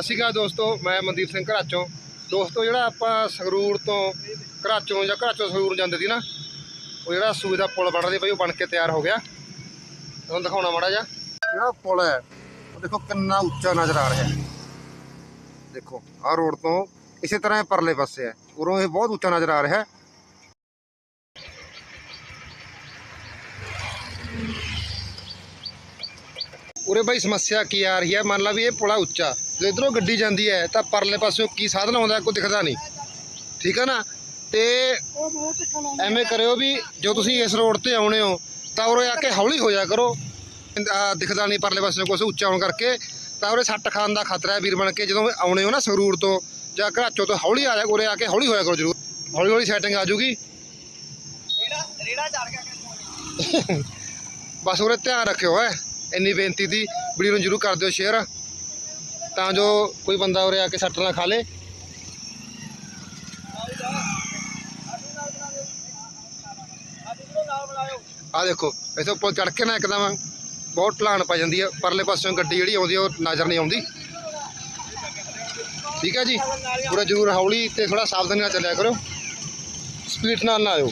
ਅਸੀਂ ਕਹਾ ਦੋਸਤੋ ਮੈਂ ਮਨਦੀਪ ਸਿੰਘ ਘਰਾਚੋਂ। ਦੋਸਤੋ ਜਿਹੜਾ ਆਪਾਂ ਸੰਗਰੂਰ ਤੋਂ ਘਰਾਚੋਂ ਜਾਂ ਘਰਾਚੋਂ ਸੰਗਰੂਰ ਜਾਂਦੇ ਸੀ ਨਾ ਉਹ ਜਿਹੜਾ ਸੂਏ ਦਾ ਪੁਲ ਬਣ ਰਿਹਾ ਬਈ ਉਹ ਬਣ ਕੇ ਤਿਆਰ ਹੋ ਗਿਆ। ਤੁਹਾਨੂੰ ਦਿਖਾਉਣਾ ਮਾੜਾ ਜਿਹਾ। ਜਿਹੜਾ ਪੁਲ ਹੈ? ਉਹ ਦੇਖੋ ਕਿੰਨਾ ਉੱਚਾ ਨਜ਼ਰ ਆ ਰਿਹਾ ਹੈ। ਦੇਖੋ ਆਹ ਰੋਡ ਤੋਂ ਇਸੇ ਤਰ੍ਹਾਂ ਇਹ ਪਰਲੇ ਪਾਸੇ ਹੈ। ਉਰੋਂ ਇਹ ਬਹੁਤ ਉੱਚਾ ਨਜ਼ਰ ਆ ਰਿਹਾ ਹੈ। ਉਰੇ ਬਾਈ ਸਮੱਸਿਆ ਕੀ ਆ ਰਹੀ ਹੈ? ਮੰਨ ਲਾ ਵੀ ਇਹ ਪੁਲਾ ਉੱਚਾ। ਜੇ ਇਧਰੋਂ ਗੱਡੀ ਜਾਂਦੀ ਹੈ ਤਾਂ ਪਰਲੇ ਪਾਸਿਓਂ ਕੀ ਸਾਧਨ ਆਉਂਦਾ ਕੋਈ ਦਿਖਦਾ ਨਹੀਂ। ਠੀਕ ਹੈ ਨਾ? ਤੇ ਐਵੇਂ ਕਰਿਓ ਵੀ ਜੋ ਤੁਸੀਂ ਇਸ ਰੋਡ ਤੇ ਆਉਣੇ ਹੋ, ਤਾਂ ਉਰੇ ਆ ਕੇ ਹੌਲੀ ਹੋ ਜਾ ਕਰੋ ਦਿਖਦਾ ਨਹੀਂ ਪਰਲੇ ਪਾਸਿਓਂ ਕੁਛ ਉੱਚਾ ਹੋਣ ਕਰਕੇ। ਤਾਂ ਉਰੇ ਸੱਟ ਖਾਣ ਦਾ ਖਤਰਾ ਹੈ ਵੀਰ ਬਣ ਕੇ, ਜਦੋਂ ਆਉਣੇ ਹੋ ਨਾ ਸੰਗਰੂਰ ਤੋਂ, ਜਾਂ ਘਰਾਚੋਂ ਤੋਂ ਹੌਲੀ ਆ ਜਾ, ਉਰੇ ਆ ਕੇ ਹੌਲੀ ਹੋਇਆ ਕਰੋ ਜਰੂਰ। ਹੌਲੀ ਹੌਲੀ ਸੈਟਿੰਗ ਆ ਜੂਗੀ ਬਸ ਉਰੇ ਧਿਆਨ ਰੱਖਿਓ ਹੈ। ਇੰਨੀ ਬੇਨਤੀ ਦੀ ਵੀਡੀਓ ਨੂੰ ਜਰੂਰ ਕਰ ਦਿਓ ਸ਼ੇਅਰ। ਤਾਂ ਜੋ ਕੋਈ ਬੰਦਾ ਉਰੇ ਆ ਕੇ ਸੱਟ ਨਾ ਖਾ ਲੇ। ਆ ਦੇਖੋ, ਇਥੋਂ ਉੱਪਰ ਚੜ ਕੇ ਨਾ ਇੱਕਦਮ ਬਹੁਤ ਢਲਾਣ ਪੈ ਜਾਂਦੀ ਹੈ ਪਰਲੇ ਪਾਸਿਓਂ ਗੱਡੀ ਜਿਹੜੀ ਆਉਂਦੀ ਉਹ ਨਜ਼ਰ ਨਹੀਂ ਆਉਂਦੀ। ਠੀਕ ਹੈ ਜੀ? ਪੂਰਾ ਜ਼ਰੂਰ ਹੌਲੀ ਤੇ ਥੋੜਾ ਸਾਵਧਾਨੀ ਨਾਲ ਚੱਲਿਆ ਕਰੋ। ਸਪੀਡ ਨਾਲ ਨਾ ਆਇਓ।